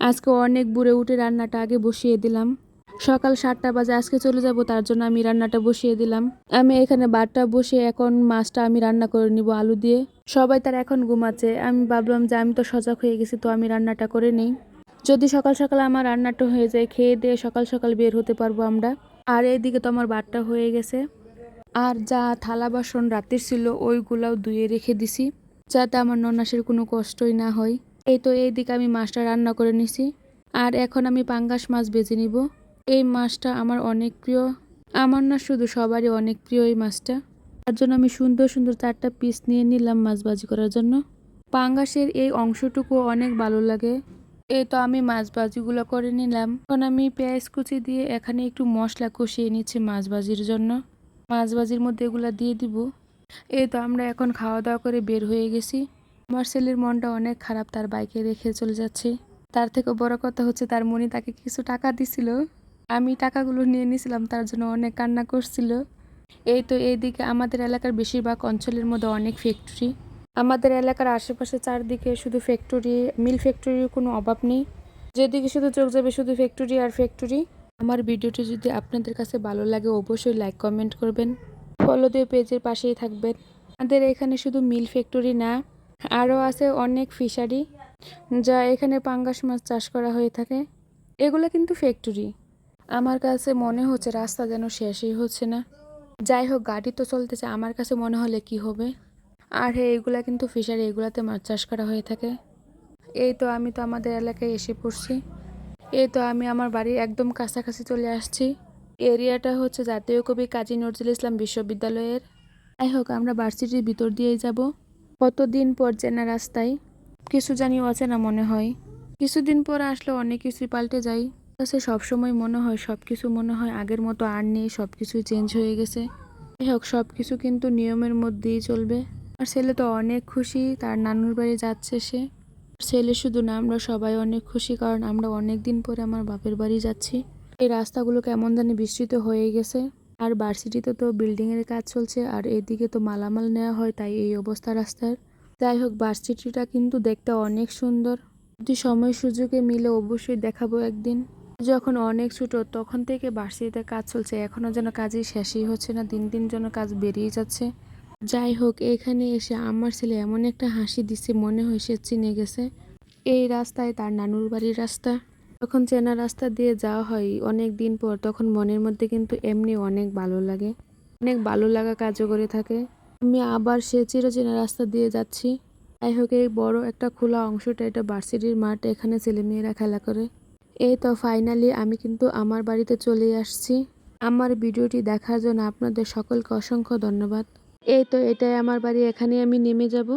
আজকে অনেক বুড়ে উঠে রান্নাটা আগে বসিয়ে দিলাম। সকাল সাতটা বাজে, আজকে চলে যাব, তার জন্য আমি রান্নাটা বসিয়ে দিলাম। আমি এখানে বাটটা বসিয়ে এখন মাছটা আমি রান্না করে নিব আলু দিয়ে। সবাই তার এখন ঘুমাচ্ছে। আমি ভাবলাম যে আমি তো সজাগ হয়ে গেছি, তো আমি রান্নাটা করে নেই। যদি সকাল সকাল আমার রান্নাটা হয়ে যায়, খেয়ে দিয়ে সকাল সকাল বের হতে পারব আমরা। আর এইদিকে তো আমার বাটটা হয়ে গেছে। আর যা থালা বাসন রাতের ছিল, ওইগুলাও ধুয়ে রেখে দিছি, যাতে আমার ননাসের কোনো কষ্টই না হয়। এই তো এইদিকে আমি মাছটা রান্না করে নিছি। আর এখন আমি পাঙ্গাস মাছ বেছে নিব। এই মাছটা আমার অনেক প্রিয়। আমার না শুধু সবারই অনেক প্রিয় এই মাছটা। তার জন্য আমি সুন্দর সুন্দর চারটা পিস নিয়ে নিলাম মাছ ভাজি করার জন্য। পাঙ্গাসের এই অংশটুকু অনেক ভালো লাগে। এই তো আমি মাছ ভাজিগুলো করে নিলাম। এখন আমি পেঁয়াজ কুচি দিয়ে এখানে একটু মশলা কষিয়ে নিচ্ছি মাছ ভাজির জন্য। মাছ ভাজির মধ্যে এগুলো দিয়ে দিব। এই তো আমরা এখন খাওয়া দাওয়া করে বের হয়ে গেছি। আমার ছেলের মনটা অনেক খারাপ, তার বাইকে রেখে চলে যাচ্ছে। তার থেকে বড় কথা হচ্ছে তার মনি তাকে কিছু টাকা দিছিল। আমি টাকাগুলো নিয়ে নিয়েছিলাম তার জন্য অনেক কান্না করছিল। এই তো এইদিকে আমাদের এলাকার বেশিরভাগ অঞ্চলের মধ্যে অনেক ফ্যাক্টরি আমাদের এলাকার আশেপাশে চারদিকে শুধু ফ্যাক্টরি মিল ফ্যাক্টরির কোনো অভাব নেই। যেদিকে শুধু চোখ যাবে শুধু ফ্যাক্টরি আর ফ্যাক্টরি আমার ভিডিওটি যদি আপনাদের কাছে ভালো লাগে, অবশ্যই লাইক কমেন্ট করবেন। ফলো দিয়ে পেজের পাশেই থাকবেন। আমাদের এখানে শুধু মিল ফ্যাক্টরি না আরও আছে অনেক ফিশারি যা এখানে পাঙ্গাস মাছ চাষ করা হয়ে থাকে। এগুলো কিন্তু ফ্যাক্টরি। আমার কাছে মনে হচ্ছে রাস্তা যেন শেষই হচ্ছে না। যাই হোক, গাড়ি তো চলতেছে, আমার কাছে মনে হলে কি হবে? আর হ্যাঁ এগুলা কিন্তু ফিশারি, এগুলাতে মাছ চাষ করা হয়ে থাকে। এই তো আমি তো আমাদের এলাকায় এসে পড়ছি। এই তো আমি আমার বাড়ির একদম কাছাকাছি চলে আসছি। এরিয়াটা হচ্ছে জাতীয় কবি কাজী নজরুল ইসলাম বিশ্ববিদ্যালয়ের। যাই হোক, আমরা ভার্সিটির ভিতর দিয়েই যাব। কতদিন পর চেনা রাস্তায়, কিছু জানি অচেনা মনে হয়। কিছুদিন পর আসলে অনেক কিছুই পাল্টে যায়। কাছে সবসময় মনে হয় সব কিছু মনে হয় আগের মতো আর নেই সব কিছুই চেঞ্জ হয়ে গেছে। যাই হোক সব কিছু কিন্তু নিয়মের মধ্যেই চলবে। আর ছেলে তো অনেক খুশি, তার নানুর বাড়ি যাচ্ছে সে। ছেলে শুধু না, আমরা সবাই অনেক খুশি, কারণ আমরা অনেক দিন পরে আমার বাপের বাড়ি যাচ্ছি। এই রাস্তাগুলো কেমন জানি বিস্তৃত হয়ে গেছে। আর ভার্সিটিতে তো বিল্ডিং এর কাজ চলছে, আর এদিকে তো মালামাল নেওয়া হয়, তাই এই অবস্থা রাস্তার। যাই হোক ভার্সিটিটা কিন্তু দেখতে অনেক সুন্দর। যদি সময় সুযোগে মিলে অবশ্যই দেখাবো একদিন। যখন অনেক ছোট, তখন থেকে ভার্সিটিতে কাজ চলছে। এখনও যেন কাজই শেষই হচ্ছে না, দিন দিন যেন কাজ বেরিয়ে যাচ্ছে। যাই হোক, এখানে এসে আমার ছেলে এমন একটা হাসি দিছে মনে হয় সে চিনে গেছে। এই রাস্তায় তার নানুর বাড়ির রাস্তা। যখন চেনা রাস্তা দিয়ে যাওয়া হয় অনেক দিন পর, তখন মনের মধ্যে কিন্তু এমনি অনেক ভালো লাগে। অনেক ভালো লাগা কাজও করে থাকে। আমি আবার সে চিরচেনা রাস্তা দিয়ে যাচ্ছি। যাই হোক, এই বড় একটা খোলা অংশটা, এটা ভার্সিটির মাঠ, এখানে ছেলেমেয়েরা খেলা করে। এই তো ফাইনালি আমি কিন্তু আমার বাড়িতে চলে আসছি। আমার ভিডিওটি দেখার জন্য আপনাদের সকলকে অসংখ্য ধন্যবাদ। এই তো এটাই আমার বাড়ি এখানে আমি নেমে যাব।